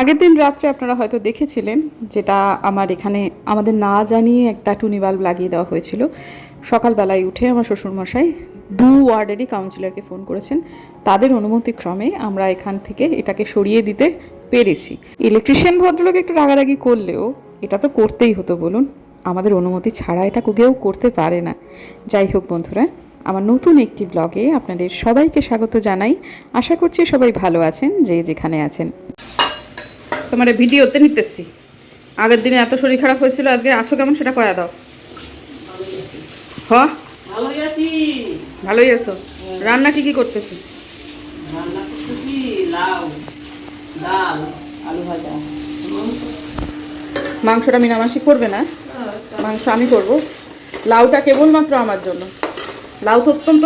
আগের দিন রাত্রে আপনারা হয়তো দেখেছিলেন যেটা আমার এখানে আমাদের না জানিয়ে একটা টুনি বাল্ব লাগিয়ে দেওয়া হয়েছিল। সকালবেলায় উঠে আমার শ্বশুরমশাই দু ওয়ার্ডেরই কাউন্সিলরকে ফোন করেছেন। তাদের অনুমতিক্রমে আমরা এখান থেকে এটাকে সরিয়ে দিতে পেরেছি। ইলেকট্রিশিয়ান ভদ্রলোক একটু রাগারাগি করলেও এটা তো করতেই হতো বলুন। আমাদের অনুমতি ছাড়া এটা কেউ করতে পারে না। যাই হোক বন্ধুরা, আমার নতুন একটি ব্লগে আপনাদের সবাইকে স্বাগত জানাই। আশা করছি সবাই ভালো আছেন, যে যেখানে আছেন। তোমার ভিডিওতে নিতেছি। আগের দিনে এত শরীর খারাপ হয়েছিল আজকে আছো কেমন সেটা কয়া দাও। হ? ভালোই আছো। রান্না কি কি করতেছি? মাংসটা মিনামাসি করবে না? মাংস আমি করব। লাউটা কেবলমাত্র আমার জন্য। লাউ তো অত্যন্ত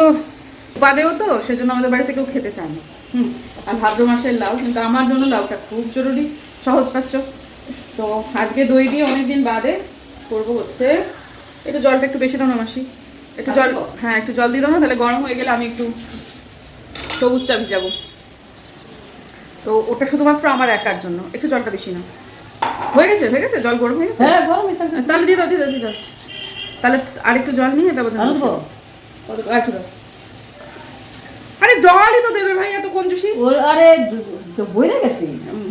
উপাদেয় তো সেজন্য আমাদের বাড়িতে কেউ খেতে চায় না। হুম আর ভাদ্র মাসের লাউ কিন্তু আমার জন্য লাউটা খুব জরুরি। সহজ পাচ্ছ। তো আজকে দই দিয়ে অনেকদিন বাদে করব হচ্ছে একটু জলটা একটু বেশি দাও না মাসি। একটু জল হ্যাঁ একটু জল দিয়ে দাও না তাহলে গরম হয়ে গেলে আমি একটু সবুজ চা ভিজাবো। তো ওটা শুধুমাত্র আমার একার জন্য একটু জলটা বেশি না হয়ে গেছে? হয়ে গেছে? জল গরম হয়ে গেছে? হ্যাঁ গরম তাহলে দিয়ে দাও দিয়ে দাও দিয়ে দাও। তাহলে আরেকটু জল নিয়ে দেবো? আরেকটু দাও। আরে জলই তো দেবে ভাই এত কঞ্জুসি। আরে তো বইরে গেছি।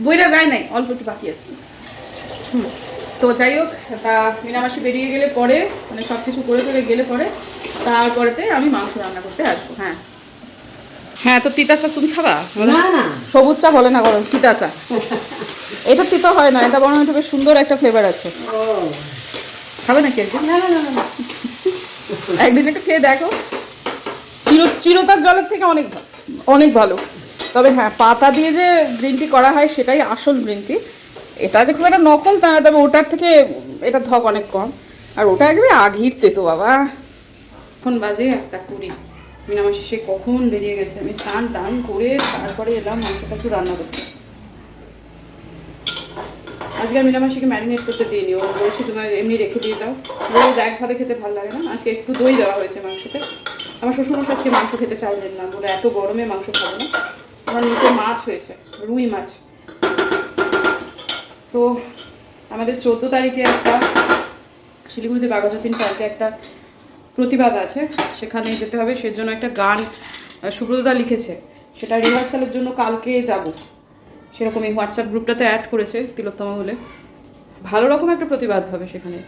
বইটা যায় নাই অল্প একটু বাকি আছে। তো যাই হোক তা মিনামাসি বেরিয়ে গেলে পরে মানে সব কিছু করে করে গেলে পরে তারপরেতে আমি মাংস রান্না করতে আসব হ্যাঁ। হ্যাঁ তো তিতা চা তুমি খাবা? সবুজ চা বলে না গরম তিতা চা। এটা তিতা হয় না এটা বরং একটু বেশ সুন্দর একটা ফ্লেভার আছে। ও। খাবে নাকি একদিন? একদিন একটু খেয়ে দেখো। চির চিরতার জলের থেকে অনেক অনেক ভালো। তবে হ্যাঁ পাতা দিয়ে যে গ্রিন টি করা হয় সেটাই আসল গ্রিন টি এটা যে খুব একটা নকল তা তবে ওটার থেকে এটা ধক অনেক কম। আর ওটা একবারে আঘির তো বাবা। এখন বাজে একটা কুড়ি। মিনামাসি সে কখন বেরিয়ে গেছে? আমি স্নান টান করে তারপরে এলাম মাংসটা একটু রান্না করতে। আজকে আমি মিনামাসিকে ম্যারিনেট করতে দিইনি। ও বলেছি তোমার এমনি রেখে দিয়ে যাও। রোজ একভাবে খেতে ভালো লাগে না। আজকে একটু দই দেওয়া হয়েছে মাংসতে। আমার শ্বশুরমশাই আজকে মাংস খেতে চাইলেন না। বলে এত গরমে মাংস খাব না। আমার নিচে মাছ হয়েছে, রুই মাছ। তো আমাদের চোদ্দ তারিখে একটা শিলিগুড়িতে বাঘাযতীন পার্কে একটা প্রতিবাদ আছে, সেখানে যেতে হবে। সেজন্য একটা গান সুব্রতদা লিখেছে, সেটা রিহার্সালের জন্য কালকে যাব। সেরকম এই হোয়াটসঅ্যাপ গ্রুপটাতে অ্যাড করেছে তিলোত্তমা বলে। ভালো রকম একটা প্রতিবাদ হবে সেখানে।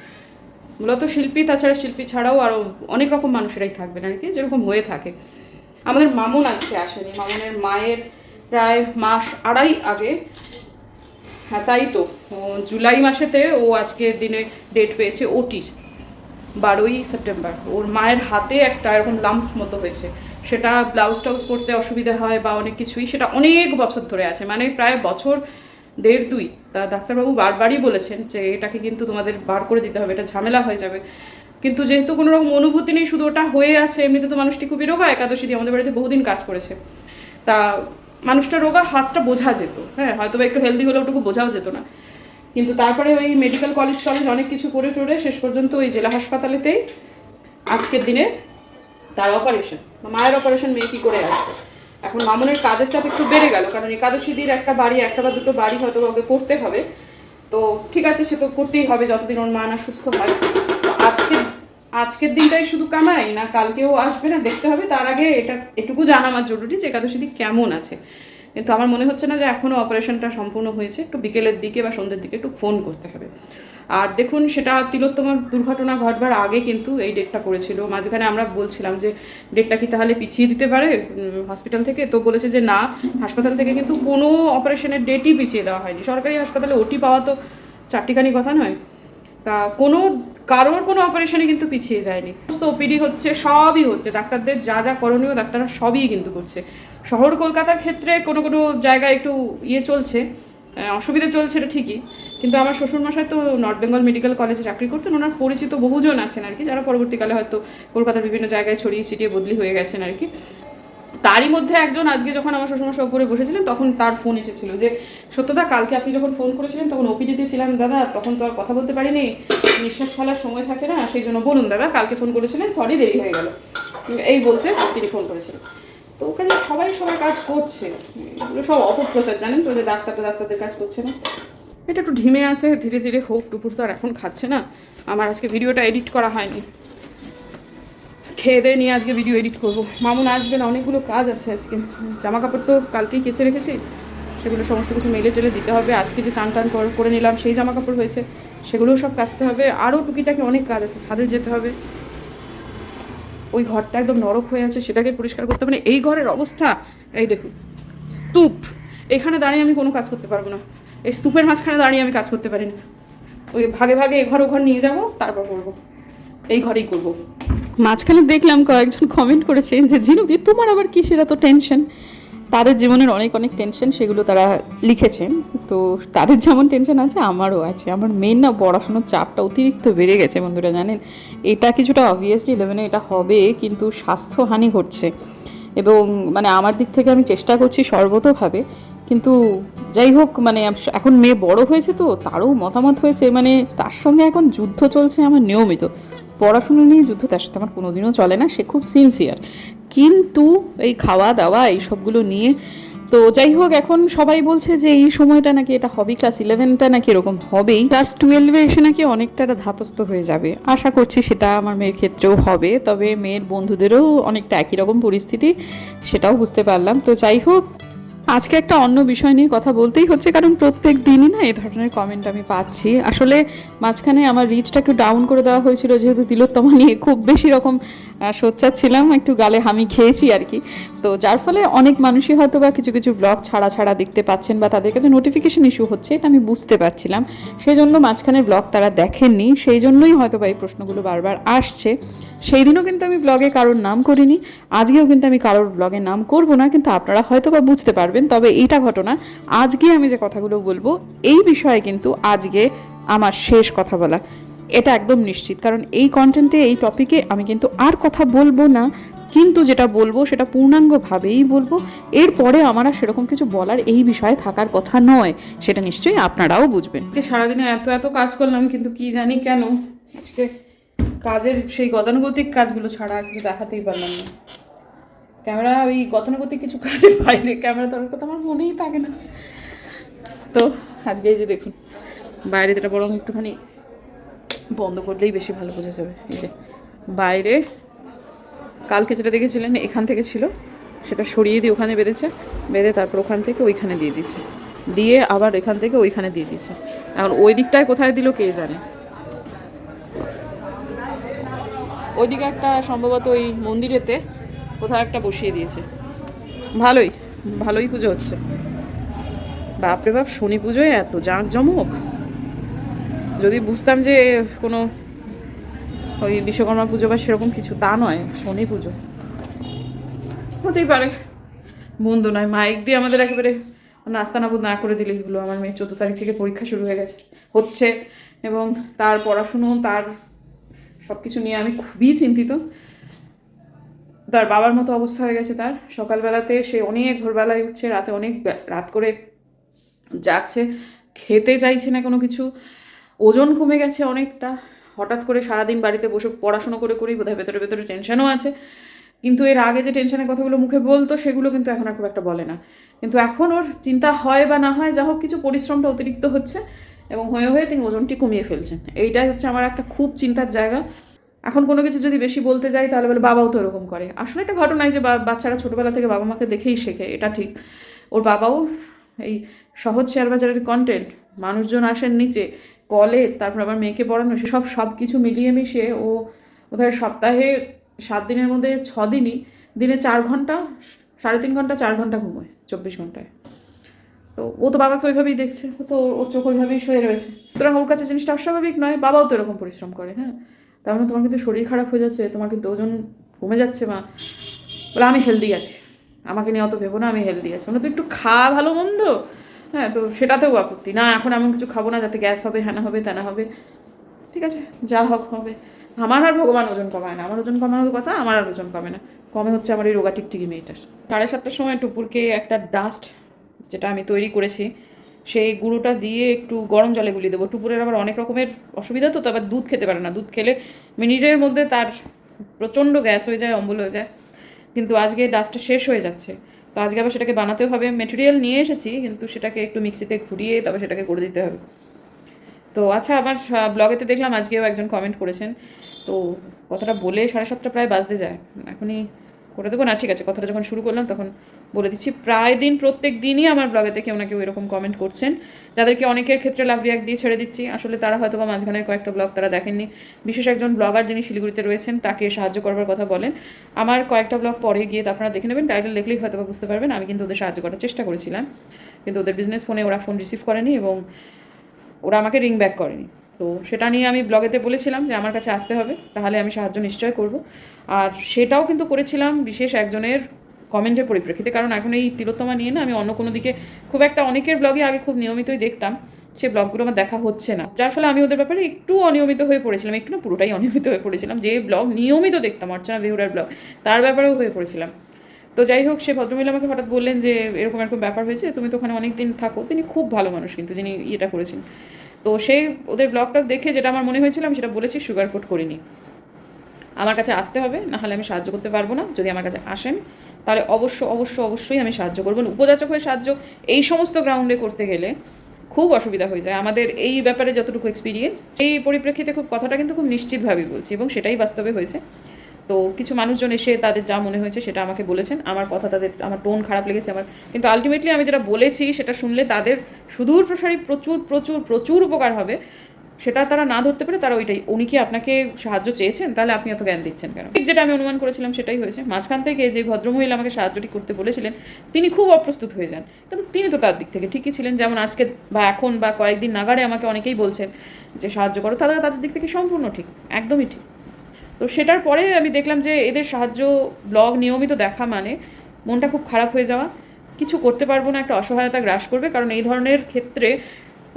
মূলত শিল্পী, তাছাড়া শিল্পী ছাড়াও আরও অনেক রকম মানুষেরাই থাকবেন আর কি, যেরকম হয়ে থাকে। আমাদের মামুন আজকে আসেনি, মামুনের মায়ের প্রায় মাস আড়াই আগে। হ্যাঁ তাই তো। জুলাই মাসেতে ও আজকে দিনে ডেট পেয়েছে ওটির, বারোই সেপ্টেম্বর। ওর মায়ের হাতে একটা এরকম লাম্প মতো হয়েছে। সেটা ব্লাউজ টাউজ পরতে অসুবিধা হয় বা অনেক কিছুই, সেটা অনেক বছর ধরে আছে। মানে প্রায় বছর দেড় দুই। তা ডাক্তারবাবু বারবারই বলেছেন যে এটাকে কিন্তু তোমাদের বার করে দিতে হবে, এটা ঝামেলা হয়ে যাবে। কিন্তু যেহেতু কোনো রকম অনুভূতি নেই, শুধু ওটা হয়ে আছে, এমনিতে তো মানুষটি খুবই রোগা, একাদশী দিয়ে আমাদের বাড়িতে বহুদিন কাজ করেছে। তা মানুষটা রোগা, হাতটা বোঝা যেত হ্যাঁ হয়তো একটু হেলদি হলে ওটুকু বোঝাও যেত না। কিন্তু তারপরে ওই মেডিকেল কলেজ টলেজ অনেক কিছু করে টোরে শেষ পর্যন্ত ওই জেলা হাসপাতালেতেই আজকের দিনে তার অপারেশন মায়ের অপারেশন মেয়ে কি করে আসবে? এখন মামুনের কাজের চাপ একটু বেড়ে গেল, কারণ একাদশী দিন একটা বাড়ি, একটা বা দুটো বাড়ি হয়তো ওকে করতে হবে। তো ঠিক আছে, সে তো করতেই হবে, যতদিন ওর মা না সুস্থ হয়। তো আজকে আজকের দিনটাই শুধু কামাই না, কালকেও আসবে না, দেখতে হবে। তার আগে এটা এটুকু জানা আমার জরুরি যে একাদশী দিন কেমন আছে। কিন্তু আমার মনে হচ্ছে না যে এখনও অপারেশনটা সম্পূর্ণ হয়েছে। একটু বিকেলের দিকে বা সন্ধ্যের দিকে একটু ফোন করতে হবে। আর দেখুন, সেটা তিলোত্তমার দুর্ঘটনা ঘটবার আগে কিন্তু এই ডেটটা করেছিল। মাঝখানে আমরা বলছিলাম যে ডেটটা কি তাহলে পিছিয়ে দিতে পারে হসপিটাল থেকে? তো বলেছে যে না, হাসপাতাল থেকে কিন্তু কোনো অপারেশনের ডেটই পিছিয়ে দেওয়া হয়নি। সরকারি হাসপাতালে ওটি পাওয়া তো চারটিখানি কথা নয়। তা কোনো কারোর কোনো অপারেশনে কিন্তু পিছিয়ে যায়নি। সমস্ত ওপিডি হচ্ছে, সবই হচ্ছে। ডাক্তারদের যা যা করণীয় ডাক্তাররা সবই কিন্তু করছে। শহর কলকাতার ক্ষেত্রে কোনো কোনো জায়গায় একটু ইয়ে চলছে অসুবিধা চলছে এটা ঠিকই। কিন্তু আমার শ্বশুরমশাই তো নর্থ বেঙ্গল মেডিকেল কলেজে চাকরি করতেন। ওনার পরিচিত বহুজন আছেন আর কি, যারা পরবর্তীকালে হয়তো কলকাতার বিভিন্ন জায়গায় ছড়িয়ে ছিটিয়ে বদলি হয়ে গেছেন আর কি। তারই মধ্যে একজন আজকে যখন আমার শ্বশুরমশাই উপরে বসেছিলেন, তখন তার ফোন এসেছিল যে, সত্যদা, কালকে আপনি যখন ফোন করেছিলেন, তখন ওপিডিতে ছিলাম দাদা, তখন তো আর কথা বলতে পারিনি। নিঃশ্বাস ফেলার সময় থাকে না, সেই জন্য বলুন দাদা, কালকে ফোন করেছিলেন সরি দেরি হয়ে গেল। এই বলতে তিনি ফোন করেছিলেন। তো ওখানে সবাই সবাই কাজ করছে, এগুলো সব অপপ্রচার, জানেন তো, যে ডাক্তারটা ডাক্তারদের কাজ করছে না। এটা একটু ঢিমে আছে, ধীরে ধীরে হোক টুপুর তো আর এখন খাচ্ছে না। আমার আজকে ভিডিওটা এডিট করা হয়নি। খেয়ে দিয়ে নিয়ে আজকে ভিডিও এডিট করব। মামুন আসবে না, অনেকগুলো কাজ আছে আজকে। জামা কাপড় তো কালকেই কেচে রেখেছি। সেগুলো সমস্ত কিছু মেলে টেলে দিতে হবে। আজকে যে চান টান কর- নিলাম, সেই জামা কাপড় হয়েছে। সেগুলোও সব কাচতে হবে। আরও টুকিটাকি অনেক কাজ আছে। ছাদে যেতে হবে। ওই ঘরটা একদম নরক হয়ে আছে, সেটাকে পরিষ্কার করতে মানে এই ঘরের অবস্থা, এই দেখুন, স্তূপ। এখানে দাঁড়িয়ে আমি কোনো কাজ করতে পারব না। এই স্তূপের মাঝখানে দাঁড়িয়ে আমি কাজ করতে পারি না। ওই ভাগে ভাগে এ ঘর ও ঘর নিয়ে যাব, তারপর করব। এই ঘরেই করব। মাঝখানে দেখলাম কয়েকজন কমেন্ট করেছেন যে, ঝিনুক তোমার আবার কি সেটা তো টেনশন তাদের জীবনের অনেক অনেক টেনশন সেগুলো তারা লিখেছেন। তো তাদের যেমন টেনশন আছে, আমারও আছে। আমার মেন না পড়াশোনার চাপটা অতিরিক্ত বেড়ে গেছে, বন্ধুরা জানেন। এটা কিছুটা অবভিয়াসলি ইলেভেনে এটা হবে, কিন্তু স্বাস্থ্যহানি ঘটছে। এবং মানে আমার দিক থেকে আমি চেষ্টা করছি সর্বতভাবে, কিন্তু যাই হোক মানে এখন মেয়ে বড় হয়েছে তো, তারও মতামত হয়েছে। মানে তার সঙ্গে এখন যুদ্ধ চলছে আমার নিয়মিত। পড়াশুনো নিয়ে যুদ্ধ, তার সাথে আমার কোনোদিনও চলে না, সে খুব সিনসিয়ার কিন্তু এই খাওয়া দাওয়া, এই সবগুলো নিয়ে, তো যাই হোক, এখন সবাই বলছে যে এই সময়টা নাকি এটা হবে ক্লাস ইলেভেনটা নাকি এরকম হবেই। ক্লাস টুয়েলভে এসে নাকি অনেকটা ধাতস্থ হয়ে যাবে। আশা করছি সেটা আমার মেয়ের ক্ষেত্রেও হবে, তবে মেয়ের বন্ধুদেরও অনেকটা একই রকম পরিস্থিতি, সেটাও বুঝতে পারলাম। তো যাই হোক আজকে একটা অন্য বিষয় নিয়ে কথা বলতেই হচ্ছে, কারণ প্রত্যেক দিনই না এই ধরনের কমেন্ট আমি পাচ্ছি। আসলে মাঝখানে আমার রিচটা একটু ডাউন করে দেওয়া হয়েছিল, যেহেতু তিলোত্তমা নিয়ে খুব বেশি রকম সোচ্চার ছিলাম, একটু গালে হামি খেয়েছি আর কি। তো যার ফলে অনেক মানুষই হয়তো বা কিছু কিছু ব্লগ ছাড়া ছাড়া দেখতে পাচ্ছেন বা তাদের কাছে নোটিফিকেশন ইস্যু হচ্ছে, এটা আমি বুঝতে পারছিলাম। সেই জন্য মাঝখানে ব্লগ তারা দেখেননি, সেই জন্যই হয়তো বা এই প্রশ্নগুলো বারবার আসছে। সেই দিনও কিন্তু আমি ব্লগে কারোর নাম করিনি, আজকেও কিন্তু আমি কারোর ব্লগে নাম করব না, কিন্তু আপনারা হয়তো বা বুঝতে পারবেন। তবে এইটা ঘটনা, আজকে আমি যে কথাগুলো বলব, এই বিষয়ে কিন্তু আজকে আমার শেষ কথা বলা। এটা একদম নিশ্চিত, কারণ এই কন্টেন্টে এই টপিকে আমি কিন্তু আর কথা বলব না, কিন্তু যেটা বলব সেটা পূর্ণাঙ্গভাবেই বলব। এরপরে আমার আর সেরকম কিছু বলার এই বিষয়ে থাকার কথা নয়, সেটা নিশ্চয়ই আপনারাও বুঝবেন। সারাদিনে এত এত কাজ করলাম, কিন্তু কি জানি কেন, আজকে কাজের সেই গতানুগতিক কাজগুলো ছাড়া আর কিছু দেখাতেই পারলাম না। ক্যামেরা ওই গতানুগতিক কিছু কাজে বাইরে, ক্যামেরা ধরার কথা আমার মনেই থাকে না। তো আজকে এই যে দেখুন, বাইরে যেটা বরং একটুখানি বন্ধ করলেই বেশি ভালো বোঝা যাবে এই যে বাইরে কালকে যেটা দেখেছিলেন, এখান থেকে ছিল, সেটা সরিয়ে দিয়ে ওখানে বেঁধেছে, বেঁধে তারপর ওখান থেকে ওইখানে দিয়ে দিচ্ছে দিয়ে আবার এখান থেকে ওইখানে দিয়ে দিচ্ছে এখন ওই দিকটায় কোথায় দিল কে জানে? ওইদিকে একটা সম্ভবত ওই মন্দিরেতে কোথাও একটা বসিয়ে দিয়েছে। ভালোই ভালোই পুজো হচ্ছে। বাপরে বাপ, শনি পুজোয় এত জাঁক জমক যদি বুঝতাম যে কোনো ওই বিশ্বকর্মা পুজো বা সেরকম কিছু, তা নয়, শনি পুজো। হতেই পারে। বন্ধু নয়, মাইক দিয়ে আমাদের একেবারে নাস্তা নাবুদ না করে দিলে এগুলো আমার মেয়ে চোদ্দ তারিখ থেকে পরীক্ষা শুরু হয়ে গেছে, হচ্ছে। এবং তার পড়াশুনো, তার সব কিছু নিয়ে আমি খুবই চিন্তিত। তার বাবার মতো অবস্থা হয়ে গেছে তার। সকালবেলাতে সে অনেক ভোরবেলায় উঠছে, রাতে অনেক রাত করে যাচ্ছে খেতে চাইছে না কোনো কিছু। ওজন কমে গেছে অনেকটা। হঠাৎ করে সারাদিন বাড়িতে বসে পড়াশুনো করে করেই বোধহয় ভেতরে ভেতরে টেনশনও আছে। কিন্তু এর আগে যে টেনশনের কথাগুলো মুখে বলতো, সেগুলো কিন্তু এখন আর খুব একটা বলে না। কিন্তু এখন ওর চিন্তা হয় বা না হয়, যা হোক কিছু পরিশ্রমটা অতিরিক্ত হচ্ছে এবং হয়ে হয়ে তিনি ওজনটি কমিয়ে ফেলছেন। এইটাই হচ্ছে আমার একটা খুব চিন্তার জায়গা। এখন কোনো কিছু যদি বেশি বলতে যাই, তাহলে বলে বাবাও তো এরকম করে। আসলে একটা ঘটনাই যে বাচ্চারা ছোটোবেলা থেকে বাবা মাকে দেখেই শেখে, এটা ঠিক। ওর বাবাও এই সহজ শেয়ার বাজারের কন্টেন্ট মানুষজন আসেন নিচে কলেজ তারপর আবার মেয়েকে পড়ানো সেসব সব কিছু মিলিয়ে মিশিয়ে ও বোধহয় সপ্তাহে সাত দিনের মধ্যে ছ দিনই, দিনে চার ঘণ্টা, সাড়ে তিন ঘণ্টা, চার ঘণ্টা ঘুমোয় চব্বিশ ঘন্টায়। তো ও তো বাবাকে ওইভাবেই দেখছে, তো ওর চোখ ওইভাবেই শুয়ে রয়েছে। সুতরাং ওর কাছে জিনিসটা অস্বাভাবিক নয়, বাবাও তো এরকম পরিশ্রম করে হ্যাঁ। তার মানে তোমার কিন্তু শরীর খারাপ হয়ে যাচ্ছে, তোমার কিন্তু ওজন কমে যাচ্ছে মা বলে আমি হেলদি আছি। আমাকে নিয়ে অত ভেবো না, আমি হেলদি আছি। মানে তুই একটু খা ভালো মন্দ হ্যাঁ তো সেটাতেও আপত্তি। না, এখন আমি কিছু খাব না, যাতে গ্যাস হবে হ্যানা হবে ত্যানা হবে। ঠিক আছে, যা হোক হবে। আমার আর ভগবান ওজন কমায় না। আমার ওজন কমানোর কথা, আমার আর ওজন কমে না। কমে হচ্ছে আমার এই রোগা টিকটিকি মেয়েটার সাড়ে সাতটার সময় টুপুরকে একটা ডাস্ট যেটা আমি তৈরি করেছি সেই গুঁড়োটা দিয়ে একটু গরম জলে গুলিয়ে দেবো। টুপুরের আবার অনেক রকমের অসুবিধা তো তারপর দুধ খেতে পারে না। দুধ খেলে মিনিটের মধ্যে তার প্রচণ্ড গ্যাস হয়ে যায়, অম্বল হয়ে যায়। কিন্তু আজকে ডাস্টটা শেষ হয়ে যাচ্ছে। তো আজকে আবার সেটাকে বানাতেও হবে। মেটেরিয়াল নিয়ে এসেছি, কিন্তু সেটাকে একটু মিক্সিতে ঘুরিয়ে তবে সেটাকে করে দিতে হবে। তো আচ্ছা আমার ব্লগেতে দেখলাম আজকেও একজন কমেন্ট করেছেন। তো কথাটা বলে সাড়ে সাতটা প্রায় বাজতে যায়। এখনই করে দেবো। না, ঠিক আছে, কথাটা যখন শুরু করলাম তখন বলে দিচ্ছি। প্রায় দিন, প্রত্যেক দিনই আমার ব্লগেতে কেউ না কেউ এরকম কমেন্ট করছেন। যাদেরকে অনেকের ক্ষেত্রে লাভ রিয়াক্ট দিয়ে ছেড়ে দিচ্ছি। আসলে তারা হয়তো বা মাঝখানের কয়েকটা ব্লগ তারা দেখেননি। বিশেষ একজন ব্লগার যিনি শিলিগুড়িতে রয়েছেন, তাকে সাহায্য করবার কথা বলেন। আমার কয়েকটা ব্লগ পরে গিয়ে আপনারা দেখে নেবেন। টাইটেল দেখলেই হয়তো বা বুঝতে পারবেন। আমি কিন্তু ওদের সাহায্য করার চেষ্টা করেছিলাম। কিন্তু ওদের বিজনেস ফোনে ওরা ফোন রিসিভ করেনি এবং ওরা আমাকে রিং ব্যাক করেনি। তো সেটা নিয়ে আমি ব্লগেতে বলেছিলাম যে আমার কাছে আসতে হবে, তাহলে আমি সাহায্য নিশ্চয় করব। আর সেটাও কিন্তু করেছিলাম বিশেষ একজনের কমেন্টের পরিপ্রেক্ষিতে, কারণ এখন এই তিলোত্তমা নিয়ে না আমি অন্য কোনো দিকে, খুব একটা অনেকের ব্লগে আগে খুব নিয়মিতই দেখতাম, সে ব্লগগুলো আমার দেখা হচ্ছে না। যার ফলে আমি ওদের ব্যাপারে একটু অনিয়মিত হয়ে পড়েছিলাম, একটু পুরোটাই অনিয়মিত হয়ে পড়েছিলাম, যে ব্লগ নিয়মিত দেখতাম, অর্চনা বেহুরার ব্লগ তার ব্যাপারেও হয়ে পড়েছিলাম। তো যাই হোক, সে ভদ্রমহিলা আমাকে হঠাৎ বললেন যে, এরকম এরকম ব্যাপার হয়েছে, তুমি তো ওখানে অনেক দিন থাকো। তিনি খুব ভালো মানুষ কিন্তু, যিনি ইয়েটা করেছেন। তো সেই ওদের ব্লগটা দেখে যেটা আমার মনে হয়েছিল, আমি সেটা বলেছি সুগার কোট করিনি। আমার কাছে আসতে হবে, না হলে আমি সাহায্য করতে পারব না। যদি আমার কাছে আসেন, তাহলে অবশ্য অবশ্য, অবশ্যই আমি সাহায্য করব। উপযাচক হয়ে সাহায্য, এই সমস্ত গ্রাউন্ডে করতে গেলে খুব অসুবিধা হয়ে যায়। আমাদের এই ব্যাপারে যতটুকু এক্সপিরিয়েন্স এই পরিপ্রেক্ষিতে খুব কথাটা কিন্তু খুব নিশ্চিতভাবেই বলছি এবং সেটাই বাস্তবে হয়েছে। তো কিছু মানুষজন এসে তাদের যা মনে হয়েছে সেটা আমাকে বলেছেন। আমার কথা তাদের, আমার টোন খারাপ লেগেছে আমার। কিন্তু আলটিমেটলি আমি যেটা বলেছি সেটা শুনলে তাদের সুদূর প্রসারী প্রচুর প্রচুর প্রচুর উপকার হবে। সেটা তারা না ধরতে পারে তারা ওইটাই। উনি কি আপনাকে সাহায্য চেয়েছেন? তাহলে আপনি এত জ্ঞান দিচ্ছেন কেন? ঠিক যেটা আমি অনুমান করেছিলাম সেটাই হয়েছে। মাঝখান থেকে যে ভদ্রমহিলা আমাকে সাহায্যটি করতে বলেছিলেন, তিনি খুব অপ্রস্তুত হয়ে যান। কিন্তু তিনি তো তার দিক থেকে ঠিকই ছিলেন। যেমন আজকে বা এখন বা কয়েকদিন নাগারে আমাকে অনেকেই বলছেন যে সাহায্য করো। তারা তাদের দিক থেকে সম্পূর্ণ ঠিক, একদমই ঠিক। তো সেটার পরে আমি দেখলাম যে এদের সাহায্য ব্লগ নিয়মিত দেখা মানে মনটা খুব খারাপ হয়ে যাওয়া। কিছু করতে পারব না, একটা অসহায়তা গ্রাস করবে, কারণ এই ধরনের ক্ষেত্রে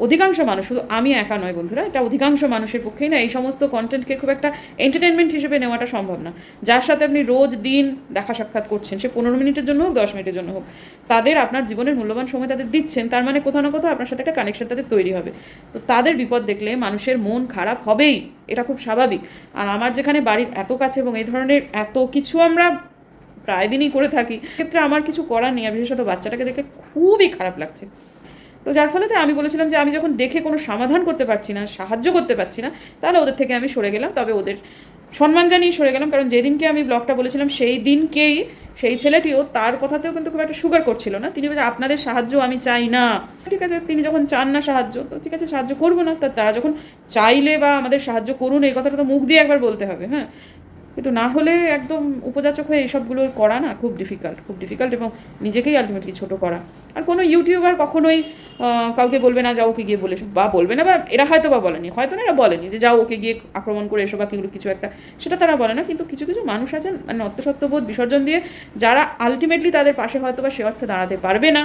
অধিকাংশ মানুষ, শুধু আমি একা নয় বন্ধুরা, এটা অধিকাংশ মানুষের পক্ষেই না, এই সমস্ত কন্টেন্টকে খুব একটা এন্টারটেনমেন্ট হিসেবে নেওয়াটা সম্ভব না। যার সাথে আপনি রোজ দিন দেখা সাক্ষাৎ করছেন, সে পনেরো মিনিটের জন্য হোক, দশ মিনিটের জন্য হোক, তাদের আপনার জীবনের মূল্যবান সময় তাদের দিচ্ছেন, তার মানে কোথাও না কোথাও আপনার সাথে একটা কানেকশন তাদের তৈরি হবে। তো তাদের বিপদ দেখলে মানুষের মন খারাপ হবেই, এটা খুব স্বাভাবিক। আর আমার যেখানে বাড়ির এত কাছে এবং এই ধরনের এত কিছু আমরা প্রায় দিনই করে থাকি ক্ষেত্রে আমার কিছু করার নেই বিশেষত বাচ্চাটাকে দেখে খুবই খারাপ লাগছে। তো যার ফলে আমি বলেছিলাম যে আমি যখন দেখে কোনো সমাধান করতে পারছি না, সাহায্য করতে পারছি না, তাহলে ওদের থেকে আমি সরে গেলাম। তবে ওদের সম্মান জানিয়ে সরে গেলাম, কারণ যেদিনকে আমি ব্লগটা বলেছিলাম সেই দিনকেই সেই ছেলেটিও তার কথাতেও কিন্তু খুব একটা সুগার করছিল না। তিনি বলছে, আপনাদের সাহায্য আমি চাই না। ঠিক আছে, তিনি যখন চান না সাহায্য, তো ঠিক আছে, সাহায্য করব না। তারা যখন চাইলে বা আমাদের সাহায্য করুন, এই কথাটা তো মুখ দিয়ে একবার বলতে হবে হ্যাঁ? কিন্তু না হলে একদম উপযাচক হয়ে এইসবগুলো করা না খুব ডিফিকাল্ট খুব ডিফিকাল্ট এবং নিজেকেই আলটিমেটলি ছোটো করা। আর কোনো ইউটিউবার কখনোই কাউকে বলবে না, যাও ওকে গিয়ে বলে বা বলবে না বা এরা হয়তো বা বলেনি। হয়তো না এরা বলেনি যে, যাও ওকে গিয়ে আক্রমণ করে এসো বা কিগুলো কিছু একটা। সেটা তারা বলে না, কিন্তু কিছু কিছু মানুষ আছেন মানে অত্যসত্ত্ববোধ বিসর্জন দিয়ে যারা আলটিমেটলি তাদের পাশে হয়তো বা সে অর্থে দাঁড়াতে পারবে না।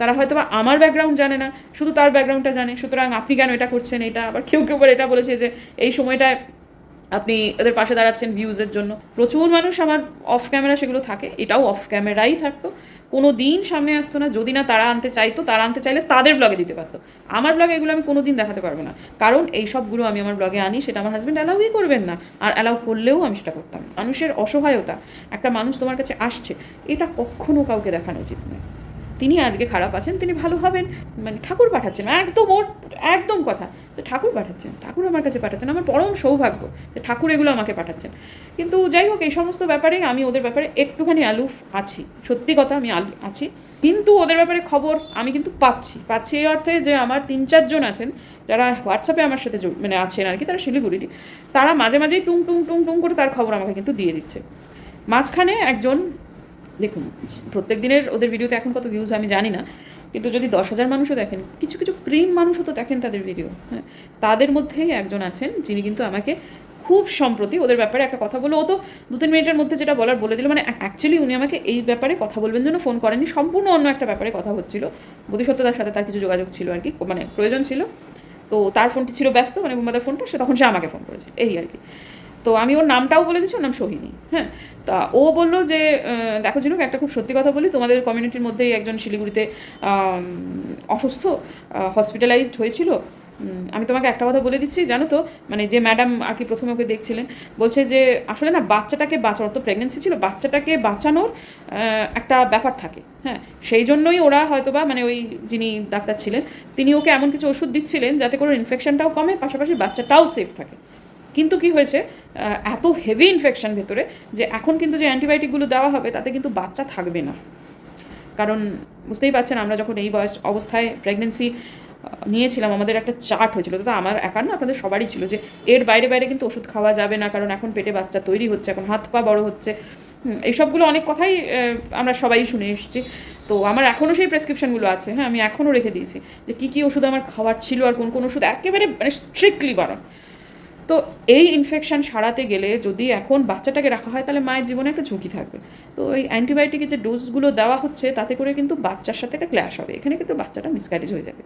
তারা হয়তো বা আমার ব্যাকগ্রাউন্ড জানে না, শুধু তার ব্যাকগ্রাউন্ডটা জানে, সুতরাং আপনি কেন এটা করছেন, এটা আবার কেউ কেউ এটা বলেছে যে, এই সময়টায় আপনি ওদের পাশে দাঁড়াচ্ছেন ভিউজের জন্য। প্রচুর মানুষ আমার অফ ক্যামেরা সেগুলো থাকে, এটাও অফ ক্যামেরাই থাকতো। কোনো দিন সামনে আসতো না, যদি না তারা আনতে চাইতো, তারা আনতে চাইলে তাদের ব্লগে দিতে পারতো। আমার ব্লগে এগুলো আমি কোনো দিন দেখাতে পারব না। কারণ এই সবগুলো আমি আমার ব্লগে আনি, সেটা আমার হাজব্যান্ড অ্যালাউই করবেন না। আর অ্যালাউ করলেও আমি সেটা করতাম মানুষের অসহায়তা, একটা মানুষ তোমার কাছে আসছে, এটা কখনো কাউকে দেখানো উচিত নয়। তিনি আজকে খারাপ আছেন, তিনি ভালো হবেন। মানে ঠাকুর পাঠাচ্ছেন, একদম ওর, একদম কথা। যে ঠাকুর পাঠাচ্ছেন, ঠাকুর আমার কাছে পাঠাচ্ছেন, আমার পরম সৌভাগ্য যে ঠাকুর এগুলো আমাকে পাঠাচ্ছেন। কিন্তু যাই হোক, এই সমস্ত ব্যাপারে আমি ওদের ব্যাপারে একটুখানি আলুফ আছি, সত্যি কথা আমি আছি। কিন্তু ওদের ব্যাপারে খবর আমি কিন্তু পাচ্ছি পাচ্ছি এই অর্থে যে আমার তিন চারজন আছেন, যারা হোয়াটসঅ্যাপে আমার সাথে মানে আছেন আর কি, তারা শিলিগুড়িরই। তারা মাঝে মাঝেই টুং টুং টুং টুং করে তার খবর আমাকে কিন্তু দিয়ে দিচ্ছে। মাঝখানে একজন দেখুন, প্রত্যেক দিনের ওদের ভিডিওতে এখন কত ভিউজ আমি জানি না, কিন্তু যদি দশ হাজার মানুষও দেখেন, কিছু কিছু ক্রিম মানুষও তো দেখেন তাদের ভিডিও হ্যাঁ? তাদের মধ্যেই একজন আছেন যিনি কিন্তু আমাকে খুব সম্প্রতি ওদের ব্যাপারে একটা কথা বলে, ও তো দু তিন মিনিটের মধ্যে যেটা বলার বলে দিল মানে অ্যাকচুয়ালি উনি আমাকে এই ব্যাপারে কথা বলবেন জন্য ফোন করেননি, সম্পূর্ণ অন্য একটা ব্যাপারে কথা হচ্ছিল। বোধিসত্ত্বতার সাথে তার কিছু যোগাযোগ ছিল আর কি মানে প্রয়োজন ছিল। তো তার ফোনটি ছিল ব্যস্ত মানে বোম্বাদার ফোনটা সে তখন সে আমাকে ফোন করেছে, এই আর কি। তো আমি ওর নামটাও বলে দিচ্ছি ওর নাম সোহিনী হ্যাঁ? তা ও বলল যে দেখো ঝিনুক, একটা খুব সত্যি কথা বলি, তোমাদের কমিউনিটির মধ্যেই একজন শিলিগুড়িতে অসুস্থ হসপিটালাইজড হয়েছিল। আমি তোমাকে একটা কথা বলে দিচ্ছি, জানো তো মানে যে ম্যাডাম আর কি প্রথমে ওকে দেখছিলেন, বলছে যে, আসলে না, বাচ্চাটাকে বাঁচানোর তো প্রেগনেন্সি ছিল, বাচ্চাটাকে বাঁচানোর একটা ব্যাপার থাকে হ্যাঁ? সেই জন্যই ওরা হয়তোবা মানে ওই যিনি ডাক্তার ছিলেন, তিনি ওকে এমন কিছু ওষুধ দিচ্ছিলেন, যাতে করে ইনফেকশনটাও কমে, পাশাপাশি বাচ্চাটাও সেফ থাকে। কিন্তু কি হয়েছে? এত হেভি ইনফেকশন ভেতরে যে এখন কিন্তু যে অ্যান্টিবায়োটিকগুলো দেওয়া হবে, তাতে কিন্তু বাচ্চা থাকবে না। কারণ বুঝতেই পারছেন, আমরা যখন এই বয়স অবস্থায় প্রেগনেন্সি নিয়েছিলাম, আমাদের একটা চার্ট হয়েছিল। তো আমার একার না, আপনাদের সবারই ছিল যে এর বাইরে বাইরে কিন্তু ওষুধ খাওয়া যাবে না, কারণ এখন পেটে বাচ্চা তৈরি হচ্ছে, এখন হাত পা বড় হচ্ছে। এইসবগুলো অনেক কথাই আমরা সবাই শুনে এসেছি। তো আমার এখনও সেই প্রেসক্রিপশনগুলো আছে। হ্যাঁ আমি এখনও রেখে দিয়েছি যে কী কী ওষুধ আমার খাওয়ার ছিল আর কোন কোন ওষুধ একেবারে মানে স্ট্রিক্টলি বারণ। তো এই ইনফেকশন সারাতে গেলে যদি এখন বাচ্চাটাকে রাখা হয়, তাহলে মায়ের জীবনে একটা ঝুঁকি থাকবে। তো এই অ্যান্টিবায়োটিকের যে ডোজগুলো দেওয়া হচ্ছে, তাতে করে কিন্তু বাচ্চার সাথে একটা ক্ল্যাশ হবে। এখানে কিন্তু বাচ্চাটা মিসক্যারেজ হয়ে যাবে।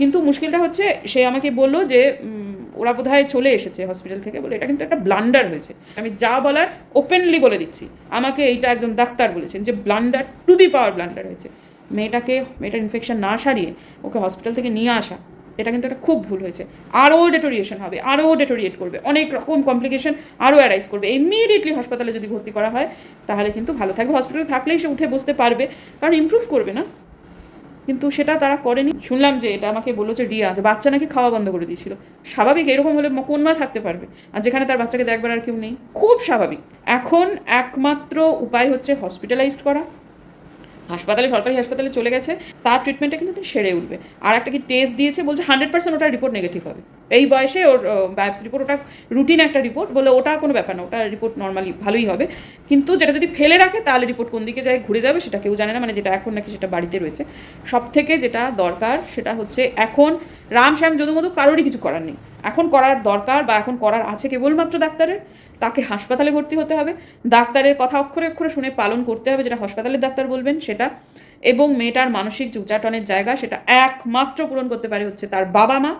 কিন্তু মুশকিলটা হচ্ছে, সে আমাকে বলল যে ওরা বোধহয় চলে এসেছে হসপিটাল থেকে বলে, এটা কিন্তু একটা ব্লান্ডার হয়েছে। আমি যা বলার ওপেনলি বলে দিচ্ছি। আমাকে এইটা একজন ডাক্তার বলেছেন যে blunder to the power blunder হয়েছে। মেয়েটাকে, মেয়েটার ইনফেকশন না সারিয়ে ওকে হসপিটাল থেকে নিয়ে আসা এটা কিন্তু একটা খুব ভুল হয়েছে। আরও ডেটোরিয়েশন হবে, আরও ডেটোরিয়েট করবে, অনেক রকম কমপ্লিকেশন আরও অ্যারাইজ করবে। ইমিডিয়েটলি হাসপাতালে যদি ভর্তি করা হয়, তাহলে কিন্তু ভালো থাকবে। হসপিটালে থাকলেই সে উঠে বসতে পারবে, কারণ ইমপ্রুভ করবে না। কিন্তু সেটা তারা করেনি। শুনলাম যে এটা আমাকে বলল যে রিয়া, যে বাচ্চা নাকি খাওয়া বন্ধ করে দিয়েছিল। স্বাভাবিক, এরকম হলে কোন মা থাকতে পারবে? আর যেখানে তার বাচ্চাকে দেখবার আর কেউ নেই। খুব স্বাভাবিক। এখন একমাত্র উপায় হচ্ছে হসপিটালাইজড করা। হাসপাতালে, সরকারি হাসপাতালে চলে গেছে, তার ট্রিটমেন্টটা কিন্তু সেরে উঠবে। আর একটা কি টেস্ট দিয়েছে, বলছে হান্ড্রেড পার্সেন্ট ওটা রিপোর্ট নেগেটিভ হবে। এই বয়সে ওর বায়োপসি রিপোর্ট ওটা রুটিন একটা রিপোর্ট বলে ওটা কোনো ব্যাপার না, ওটা রিপোর্ট নর্মালি ভালোই হবে। কিন্তু যেটা যদি ফেলে রাখে, তাহলে রিপোর্ট কোন দিকে যায়, ঘুরে যাবে, সেটা কেউ জানে না মানে যেটা এখন নাকি সেটা বাড়িতে রয়েছে। সব থেকে যেটা দরকার, সেটা হচ্ছে এখন রাম, শ্যাম, যদুমধু কারোরই কিছু করার নেই। এখন করার দরকার বা এখন করার আছে কেবলমাত্র ডাক্তারের। তাকে হাসপাতালে ভর্তি হতে হবে। ডাক্তারের কথা অক্ষরে অক্ষরে শুনে পালন করতে হবে, যেটা হাসপাতালের ডাক্তার বলবেন সেটা। এবং মেয়েটার মানসিক যে উচাটনের জায়গা, সেটা একমাত্র পূরণ করতে পারে হচ্ছে তার বাবা মা।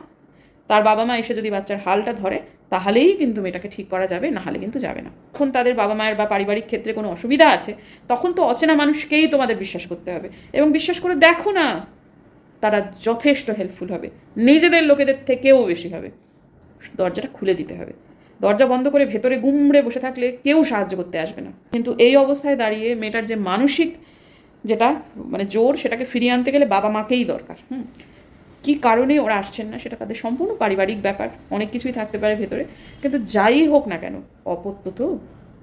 তার বাবা মা এসে যদি বাচ্চার হালটা ধরে, তাহলেই কিন্তু মেয়েটাকে ঠিক করা যাবে না হলে কিন্তু যাবে না। তখন তাদের বাবা মায়ের বা পারিবারিক ক্ষেত্রে কোনো অসুবিধা আছে, তখন তো অচেনা মানুষকেই তোমাদের বিশ্বাস করতে হবে। এবং বিশ্বাস করে দেখো না, তারা যথেষ্ট হেল্পফুল হবে। নিজেদের লোকেদের থেকেও বেশি হবে। দরজাটা খুলে দিতে হবে। দরজা বন্ধ করে ভেতরে গুমড়ে বসে থাকলে কেউ সাহায্য করতে আসবে না। কিন্তু এই অবস্থায় দাঁড়িয়ে মেয়েটার যে মানসিক যেটা মানে জোর, সেটাকে ফিরিয়ে আনতে গেলে বাবা মাকেই দরকার, হুম? কী কারণে ওরা আসছেন না, সেটা তাদের সম্পূর্ণ পারিবারিক ব্যাপার, অনেক কিছুই থাকতে পারে ভেতরে। কিন্তু যাই হোক না কেন, অপত্য তো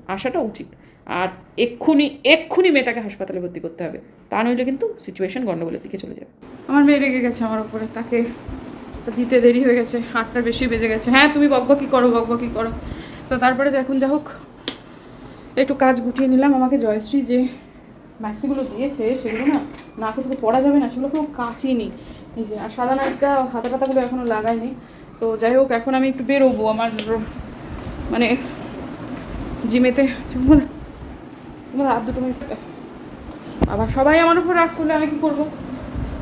আসাটা উচিত। আর এক্ষুনি এক্ষুনি মেয়েটাকে হাসপাতালে ভর্তি করতে হবে। তা নইলে কিন্তু সিচুয়েশন গণ্ডগোলের দিকে চলে যাবে। আমার মেয়ে রেগে গেছে আমার উপরে, তাকে দিতে দেরি হয়ে গেছে আটটার বেশি বেজে গেছে। হ্যাঁ তুমি বকবকি করো বকবকি করো। তো তারপরে এখন যা হোক, একটু কাজ গুটিয়ে নিলাম। আমাকে জয়শ্রী যে ম্যাক্সিগুলো দিয়েছে, সেগুলো না না কিছু পড়া যাবে না, সেগুলো কেউ কাচিনি এই যে, আর সাদা নাচটা হাতা টাতাগুলো এখনও লাগাইনি। তো যাই হোক, এখন আমি একটু বেরোবো আমার মানে জিমেতে। তোমার তোমার হাত দুটো আবার সবাই আমার উপর রাগ করলে আমি কী করব?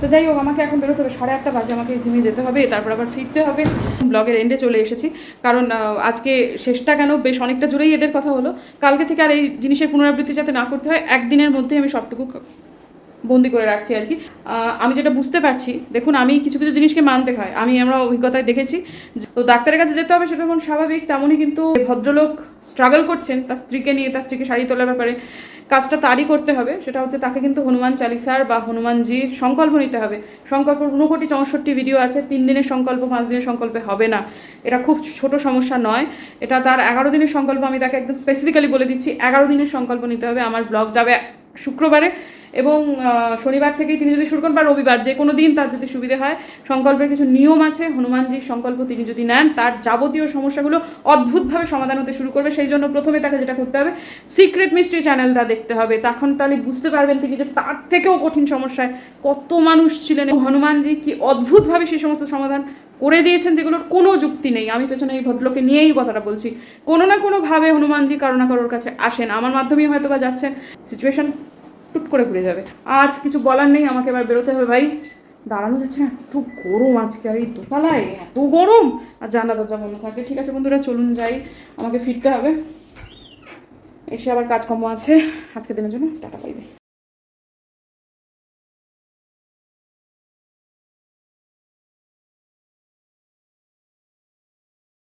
তো যাই হোক, আমাকে এখন বেরোতে হবে। সাড়ে আটটা বাজে, আমাকে জিমে যেতে হবে, তারপর আবার ফিরতে হবে। ব্লগের এন্ডে চলে এসেছি। কারণ আজকে শেষটা কেন বেশ অনেকটা জুড়েই এদের কথা হলো। কালকে থেকে আর এই জিনিসের পুনরাবৃত্তি যাতে না করতে হয়, একদিনের মধ্যেই আমি সবটুকু বন্দি করে রাখছি আর কি। আমি যেটা বুঝতে পারছি, দেখুন, আমি কিছু কিছু জিনিসকে মানতে হয়। আমি, আমরা অভিজ্ঞতায় দেখেছি তো ডাক্তারের কাছে যেতে হবে, সেটা যেমন স্বাভাবিক, তেমনই কিন্তু ভদ্রলোক স্ট্রাগল করছেন, তার স্ত্রীকে নিয়ে, তার স্ত্রীকে শাড়ি তোলার ব্যাপারে কাজটা তারই করতে হবে, সেটা হচ্ছে তাকে কিন্তু হনুমান চালিসার বা হনুমানজির সংকল্প নিতে হবে। সংকল্প ঊনকোটি চৌষট্টি ভিডিও আছে, তিন দিনের সংকল্প, পাঁচ দিনের সংকল্পে হবে না। এটা খুব ছোট সমস্যা নয়, এটা তার এগারো দিনের সংকল্প আমি তাকে একদম স্পেসিফিক্যালি বলে দিচ্ছি, এগারো দিনের সংকল্প নিতে হবে, আমার ব্লগ যাবে শুক্রবারে এবং শনিবার থেকেই তিনি যদি শুরু করেন বা রবিবার যে কোনো দিন তার যদি সুবিধে হয়, সংকল্পের কিছু নিয়ম আছে, হনুমানজির সংকল্প তিনি যদি নেন, তার যাবতীয় সমস্যাগুলো অদ্ভুতভাবে সমাধান হতে শুরু করবে। সেই জন্য প্রথমে তাকে যেটা করতে হবে, সিক্রেট মিস্ট্রি চ্যানেলটা দেখতে হবে। তখন তাহলে বুঝতে পারবেন তিনি যে তার থেকেও কঠিন সমস্যায় কত মানুষ ছিলেন। হনুমানজি কি অদ্ভুতভাবে সেই সমস্ত সমাধান করে দিয়েছেন যেগুলোর কোনো যুক্তি নেই। আমি পেছনে এই ভদ্রলোককে নিয়েই কথাটা বলছি। কোনো না কোনোভাবে হনুমানজি কারও না কারোর কাছে আসেন। আমার মাধ্যমেই হয়তো বা যাচ্ছেন। সিচুয়েশন টুট করে ঘুরে যাবে। আর কিছু বলার নেই, আমাকে এবার বেরোতে হবে। ভাই, দাঁড়ানো যাচ্ছে এত গরম আজকে আর এই দোতলায়। এত গরম। আর জানলা দরজা বন্ধ থাকে ঠিক আছে বন্ধুরা, চলুন যাই। আমাকে ফিরতে হবে। এসে আবার কাজকর্ম আছে। আজকে দিনের জন্য টাটা পাইবে